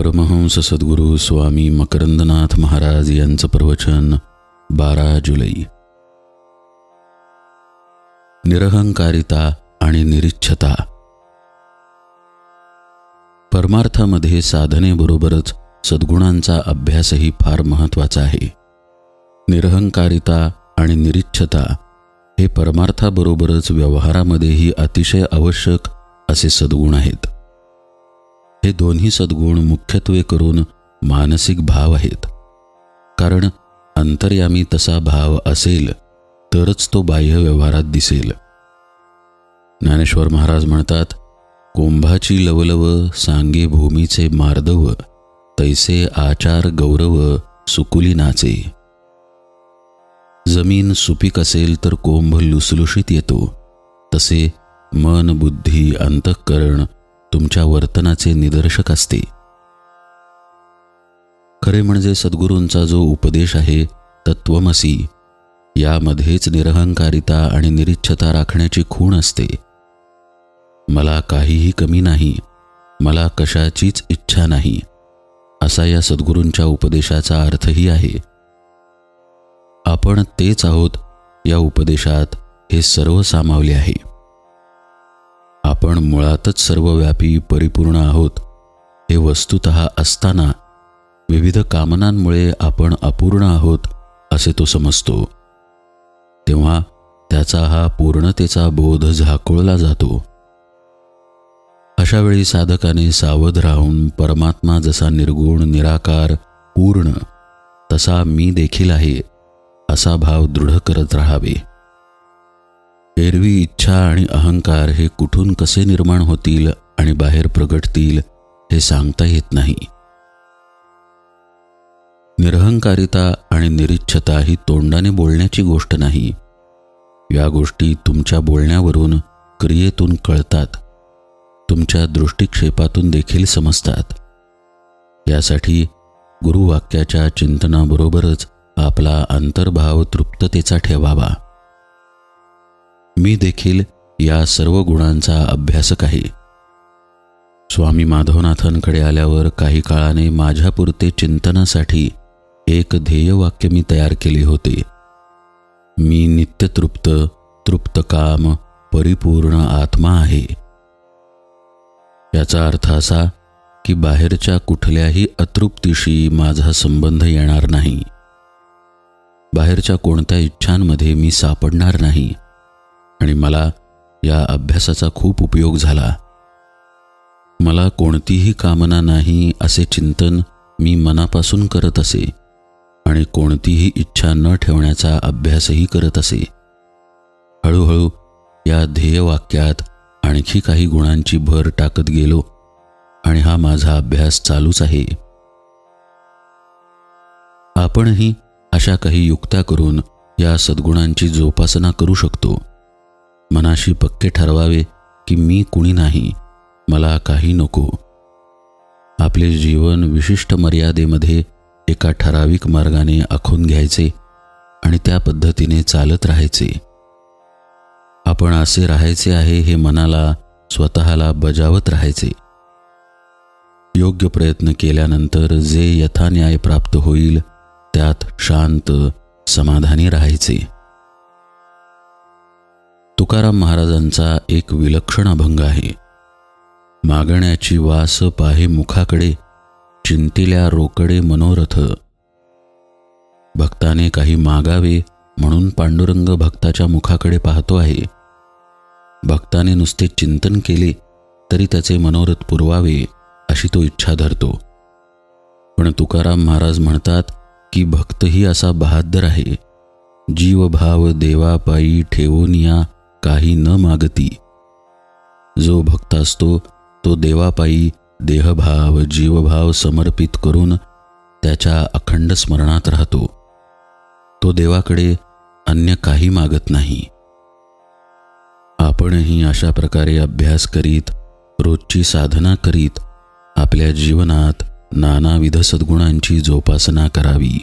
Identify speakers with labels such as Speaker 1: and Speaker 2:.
Speaker 1: परमहंस सद्गुरू स्वामी मकरंदनाथ महाराज यांचं प्रवचन बारा जुलै. निरहंकारिता आणि निरिच्छता. परमार्थामध्ये साधनेबरोबरच सद्गुणांचा अभ्यासही फार महत्त्वाचा आहे. निरहंकारिता आणि निरिच्छता हे परमार्थाबरोबरच व्यवहारामध्येही अतिशय आवश्यक असे सद्गुण आहेत. हे दोन्ही सद्गुण मुख्यत्वे करून मानसिक भाव आहेत. कारण अंतर्यामी तसा भाव असेल तरच तो बाह्य व्यवहारात दिसेल. ज्ञानेश्वर महाराज म्हणतात कुंभाची लवलव सांगे भूमीचे मार्दव तैसे आचार गौरव सुकुली नाचे जमीन सुपीक असेल तर कोंभ लुसलुशीत येतो तसे मन बुद्धी अंतःकरण तुमच्या वर्तनाचे निदर्शक असते. खरे म्हणजे सद्गुरूंचा जो उपदेश आहे तत्वमसी यामध्येच निरहंकारिता आणि निरिच्छता राखण्याची खूण असते. मला काहीही कमी नाही मला कशाचीच इच्छा नाही असा या सद्गुरूंच्या उपदेशाचा अर्थही आहे. आपण तेच आहोत या उपदेशात हे सर्व सामावले आहे. मुळातच सर्वव्यापी परिपूर्ण आहोत. हे वस्तुत असताना विविध कामनांमुळे आपण अपूर्ण आहोत असे तो समजतो. तेव्हा त्याचा हा पूर्णतेचा बोध झाकोळला जातो. अशावेळी साधकाने सावध राहून परमात्मा जसा निर्गुण निराकार पूर्ण तसा मी देखील आहे असा भाव दृढ करत राहावे. एरवी इच्छा आणि अहंकार हे कुठून कसे निर्माण होतील आणि बाहेर प्रगटतील हे सांगता येत नाही. निरहंकारिता आणि निरिच्छता ही तोंडाने बोलण्याची गोष्ट नाही. या गोष्टी तुमच्या बोलण्यावरून क्रियेतून कळतात. तुमच्या दृष्टिक्षेपातून देखील समजतात. यासाठी गुरुवाक्याच्या चिंतनाबरोबरच आपला अंतर्भाव तृप्ततेचा ठेवावा. मी देखील या सर्व गुणांचा अभ्यासक आहे. स्वामी माधवनाथांकडे आल्यावर काही काळाने माझ्यापुरते चिंतनासाठी एक ध्येयवाक्य मी तयार केले होते. मी नित्यतृप्त तृप्तकाम परिपूर्ण आत्मा आहे. याचा अर्थ असा की बाहेरच्या कुठल्याही अतृप्तीशी माझा संबंध येणार नाही. बाहेरच्या कोणत्या इच्छांमध्ये मी सापडणार नाही. आणि मला या अभ्यासाचा खूप उपयोग झाला. मला कोणतीही कामना नाही असे चिंतन मी मनापासून करत असे आणि कोणतीही इच्छा न ठेवण्याचा अभ्यासही करत असे. हळूहळू या ध्येयवाक्यात आणखी काही गुणांची भर टाकत गेलो आणि हा माझा अभ्यास चालूच आहे. आपणही अशा काही युक्त्या करून या सद्गुणांची जोपासना करू शकतो. मनाशी पक्के ठरवावे की मी कुणी नाही मला काही नको. आपले जीवन विशिष्ट मर्यादेमध्ये एका ठराविक मार्गाने आखून घ्यायचे आणि त्या पद्धतीने चालत राहायचे. आपण असे राहायचे आहे हे मनाला स्वतःला बजावत राहायचे. योग्य प्रयत्न केल्यानंतर जे यथान्याय प्राप्त होईल त्यात शांत समाधानी राहायचे. तुकाराम महाराजांचा एक विलक्षण अभंग आहे. मागण्याची वास पाहे मुखाकडे चिंतिल्या रोकडे मनोरथ. भक्ताने काही मागावे म्हणून पांडुरंग भक्ताच्या मुखाकडे पाहतो आहे. भक्ताने नुसते चिंतन केले तरी त्याचे मनोरथ पुरवावे अशी तो इच्छा धरतो. पण तुकाराम महाराज म्हणतात की भक्तही असा बहादर आहे. जीवभाव देवापायी ठेवून या काही न मागती. जो भक्त असतो तो देवापायी देहभाव जीवभाव समर्पित करून त्याच्या अखंड स्मरणात राहतो. तो देवाकडे अन्य काही मागत नाही. आपणही अशा प्रकारे अभ्यास करीत रोजची साधना करीत आपल्या जीवनात नानाविध सद्गुणांची जोपासना करावी.